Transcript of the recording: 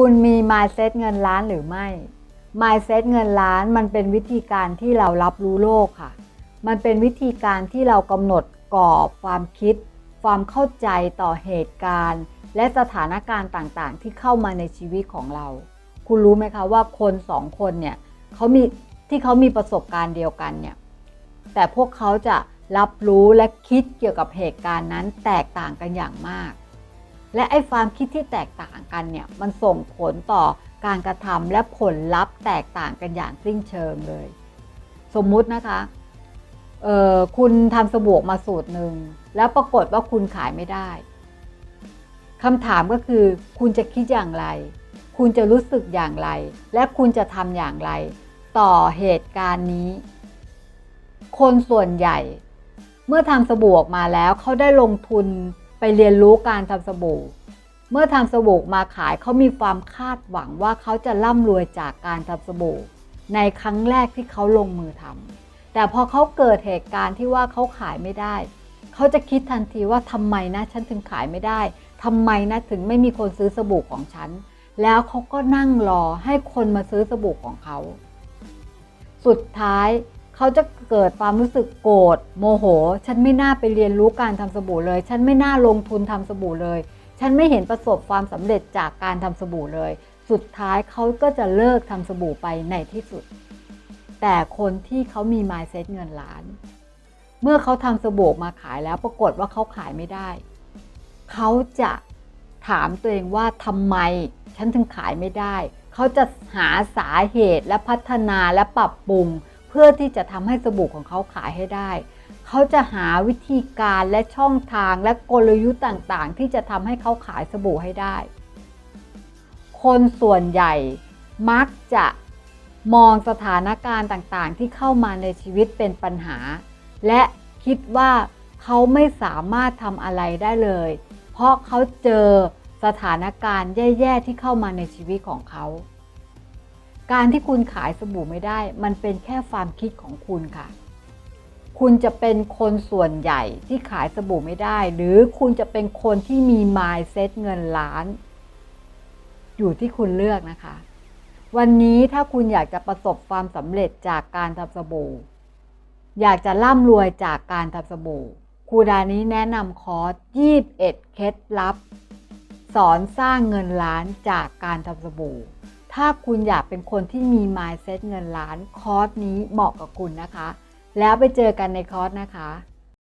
คุณมี mindset เงินล้านหรือไม่ mindset เงินล้านมันเป็นวิธีการที่เรารับรู้โลกค่ะ มันเป็นวิธีการที่เรากำหนดกรอบความคิด ความเข้าใจต่อเหตุการณ์ และสถานการณ์ต่างๆ ที่เข้ามาในชีวิตของเรา คุณรู้ไหมคะว่าคนสองคนเนี่ยเขามีที่เขามีประสบการณ์เดียวกันเนี่ยแต่พวกเขาจะรับรู้และคิดเกี่ยวกับเหตุการณ์นั้นแตกต่างกันอย่างมาก และไอ้ความคิดที่แตกต่างกันเนี่ยมันส่งผลต่อการกระทำและผลลัพธ์แตกต่างกันอย่างสิ้นเชิงเลย สมมุตินะคะเออคุณทำสบู่มาสูตรหนึ่งแล้วปรากฏว่าคุณขายไม่ได้คำถามก็คือ คุณจะคิดอย่างไร คุณจะรู้สึกอย่างไร และคุณจะทำอย่างไร ต่อเหตุการณ์นี้ คนส่วนใหญ่ เมื่อทำสบู่ออกมาแล้วเขาได้ลงทุน เรียนรู้การทำสบู่ เมื่อทำสบู่มาขายเขามีความคาดหวังว่าเขาจะร่ำรวยจากการทำสบู่ ในครั้งแรกที่เขาลงมือทำแต่พอเขาเกิดเหตุการณ์ที่ว่าเขาขายไม่ได้ เขาจะคิดทันทีว่าทำไมนะฉันถึงขายไม่ได้ทำไมนะถึงไม่มีคนซื้อสบู่ของฉัน แล้วเขาก็นั่งรอให้คนมาซื้อสบู่ของเขา สุดท้าย เขาจะเกิดความรู้สึกโกรธโมโห ฉันไม่น่าไปเรียนรู้การทำสบู่เลย ฉันไม่น่าลงทุนทำสบู่เลย ฉันไม่เห็นประสบความสำเร็จจากการทำสบู่เลย สุดท้ายเขาก็จะเลิกทำสบู่ไปในที่สุด แต่คนที่เขามี mindset เงินล้าน เมื่อเขาทำสบู่มาขายแล้วปรากฏว่าเขาขายไม่ได้ เขาจะถามตัวเองว่าทำไม ฉันถึงขายไม่ได้ เขาจะหาสาเหตุและพัฒนาและปรับปรุง พื่อที่จะทำให้สบู่ของเขาขายให้ได้ เขาจะหาวิธีการและช่องทางและกลยุทธ์ต่างๆ ที่จะทำให้เขาขายสบู่ให้ได้ คนส่วนใหญ่มักจะมองสถานการณ์ต่างๆ ที่เข้ามาในชีวิตเป็นปัญหา และคิดว่าเขาไม่สามารถทำอะไรได้เลย เพราะเขาเจอสถานการณ์แย่ ๆ ที่เข้ามาในชีวิตของเขา การที่คุณขายสบู่ไม่ได้ มันเป็นแค่ความคิดของคุณค่ะ คุณจะเป็นคนส่วนใหญ่ที่ขายสบู่ไม่ได้ หรือคุณจะเป็นคนที่มี mindset เงินล้าน อยู่ที่คุณเลือกนะคะ วันนี้ถ้าคุณอยากจะประสบความสำเร็จจากการทำสบู่ อยากจะร่ำรวยจากการทำสบู่ครูดานี้แนะนำคอร์ส21 เคล็ดลับ สอนสร้างเงินล้านจากการทำสบู่ ถ้าคุณอยากเป็นคนที่มี mindset เงินล้านคอร์สนี้เหมาะกับคุณนะคะ แล้วไปเจอกันในคอร์สนะคะ